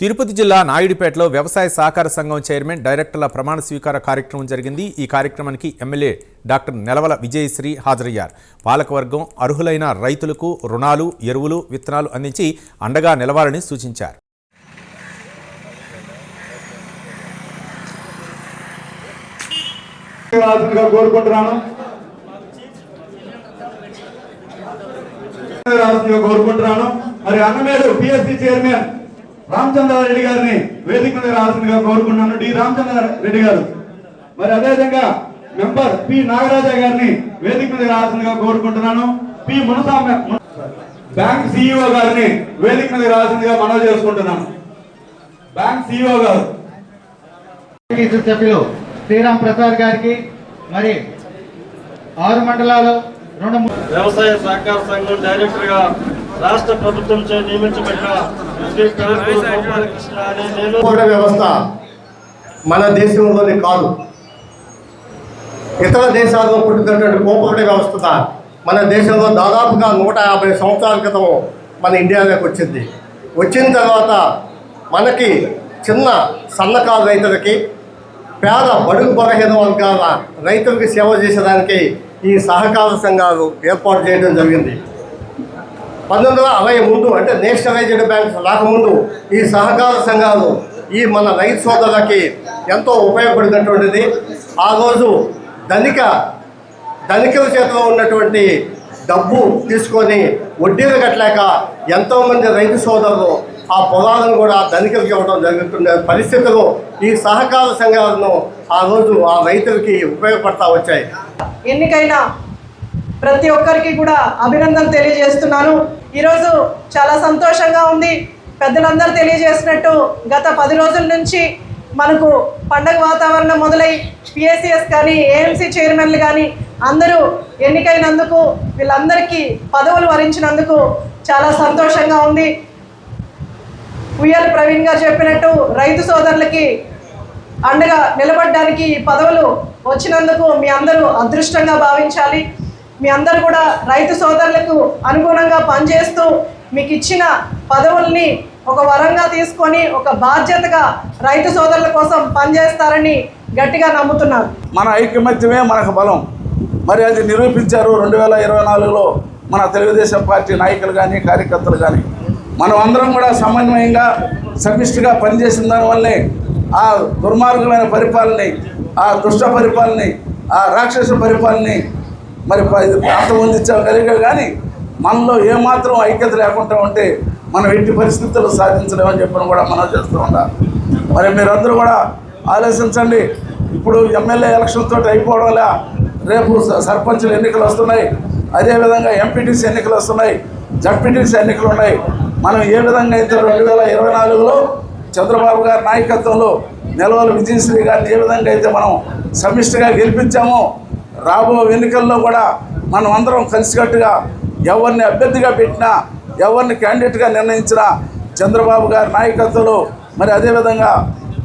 తిరుపతి జిల్లా నాయుడుపేటలో వ్యవసాయ సహకార సంఘం చైర్మన్ డైరెక్టర్ల ప్రమాణ స్వీకార కార్యక్రమం జరిగింది. ఈ కార్యక్రమానికి ఎమ్మెల్యే డాక్టర్ నెలవల విజయశ్రీ హాజరయ్యారు. పాలకవర్గం అర్హులైన రైతులకు రుణాలు ఎరువులు విత్తనాలు అందించి అండగా నిలవాలని సూచించారు. కోరుకుంటున్నాను. కోరుకుంటున్నాను. మరి పిఎస్సి చైర్మన్ రామచంద్రారెడ్డి గారిని వేదిక మీద రావాల్సిందిగా కోరుకుంటున్నాను డి. రామచంద్ర రెడ్డి గారు. మరి అదేవిధంగా మెంబర్ పి. నాగరాజా గారిని వేదిక మీద రావాల్సిందిగా కోరుకుంటున్నాను. పి. మునసామ బ్యాంక్ సిఇఓ గారిని వేదిక మీద రావాల్సిందిగా మనవి చేసుకుంటున్నాను. బ్యాంక్ సిఇఓ గారు. సభ్యులు శ్రీరామ్ ప్రసాద్ గారికి మరి ఆరు మండలాలు రెండు వ్యవసాయ సహకార సంఘం డైరెక్టర్గా రాష్ట్ర ప్రభుత్వం చే నియమించబడిన శ్రీ గోపాలకృష్ణ అనే నేను వ్యవస్థ మన దేశంలోనే కాదు. ఇతర దేశాల్లో పుట్టినటువంటి కోపరేటివ్ వ్యవస్థ మన దేశంలో దాదాపుగా నూట యాభై సంవత్సరాల క్రితం మన ఇండియాలోకి వచ్చింది. వచ్చిన తర్వాత మనకి చిన్న సన్నకారు రైతులకి పేద బడుగు బలహీన వర్గాల రైతులకి సేవ చేసేదానికి ఈ సహకార సంఘాలు ఏర్పాటు చేయడం జరిగింది. పంతొమ్మిది వందల అరవై ముందు అంటే నేషనలైజ్డ్ బ్యాంక్స్ రాకముందు ఈ సహకార సంఘాలు ఈ మన రైతు సోదరులకి ఎంతో ఉపయోగపడినటువంటిది. ఆ రోజు ధనిక ధనికుల చేతిలో ఉన్నటువంటి డబ్బు తీసుకొని వడ్డీలు కట్టలేక ఎంతోమంది రైతు సోదరులు ఆ పొలాలను కూడా ధనికులకి ఇవ్వడం జరుగుతున్న పరిస్థితులు ఈ సహకార సంఘాలను ఆ రోజు ఆ రైతులకి ఉపయోగపడతా వచ్చాయి. ఎన్నికైనా ప్రతి ఒక్కరికి కూడా అభినందన తెలియజేస్తున్నాను. ఈరోజు చాలా సంతోషంగా ఉంది. పెద్దలందరూ తెలియజేసినట్టు గత పది రోజుల నుంచి మనకు పండగ వాతావరణం మొదలై పిఎస్సిఎస్ కానీ ఏఎంసీ చైర్మన్లు కానీ అందరూ ఎన్నికైనందుకు వీళ్ళందరికీ పదవులు వరించినందుకు చాలా సంతోషంగా ఉంది. ఉయ్యాల ప్రవీణ్ గారు చెప్పినట్టు రైతు సోదరులకి అండగా నిలబడడానికి ఈ పదవులు వచ్చినందుకు మీ అందరూ అదృష్టంగా భావించాలి. మీ అందరూ కూడా రైతు సోదరులకు అనుగుణంగా పనిచేస్తూ మీకు ఇచ్చిన పదవుల్ని ఒక వరంగా తీసుకొని ఒక బాధ్యతగా రైతు సోదరుల కోసం పనిచేస్తారని గట్టిగా నమ్ముతున్నారు మన ఐకమత్యమే మనకు బలం. మరి అది నిరూపించారు రెండు వేల ఇరవై నాలుగులో మన తెలుగుదేశం పార్టీ నాయకులు కానీ కార్యకర్తలు కానీ మనం అందరం కూడా సమన్వయంగా సమిష్టిగా పనిచేసిన దానివల్లే ఆ దుర్మార్గమైన పరిపాలనని ఆ దుష్ట పరిపాలనని ఆ రాక్షస పరిపాలనని మరి అంతమొందించగలిగా కానీ మనలో ఏమాత్రం ఐక్యత లేకుండా ఉంటే మనం ఎట్టి పరిస్థితుల్లో సాధించలేమని చెప్పడం కూడా మనం చేస్తూ ఉండాలి. మరి మీరందరూ కూడా ఆలోచించండి. ఇప్పుడు ఎమ్మెల్యే ఎలక్షన్తో అయిపోవడం అయిపోవడంలా రేపు స- సర్పంచుల ఎన్నికలు వస్తున్నాయి. అదేవిధంగా ఎంపీటీసీ ఎన్నికలు వస్తున్నాయి. జడ్పీటీసీ ఎన్నికలు ఉన్నాయి. మనం ఏ విధంగా అయితే రెండు వేల ఇరవై నాలుగులో చంద్రబాబు గారి నాయకత్వంలో నిలవలు విజయశ్రీ గారిని ఏ విధంగా అయితే మనం సమిష్టిగా గెలిపించామో రాబో ఎన్నికల్లో కూడా మనం అందరం కలిసికట్టుగా ఎవరిని అభ్యర్థిగా పెట్టినా ఎవరిని క్యాండిడేట్గా నిర్ణయించినా చంద్రబాబు గారి నాయకత్వంలో మరి అదేవిధంగా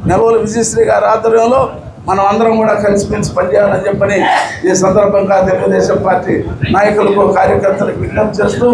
నెలవల విజయశ్రీ గారి ఆధ్వర్యంలో మనం అందరం కూడా కలిసిమెలిసి పనిచేయాలని చెప్పని ఈ సందర్భంగా తెలుగుదేశం పార్టీ నాయకులకు కార్యకర్తలకు విజ్ఞప్తి చేస్తూ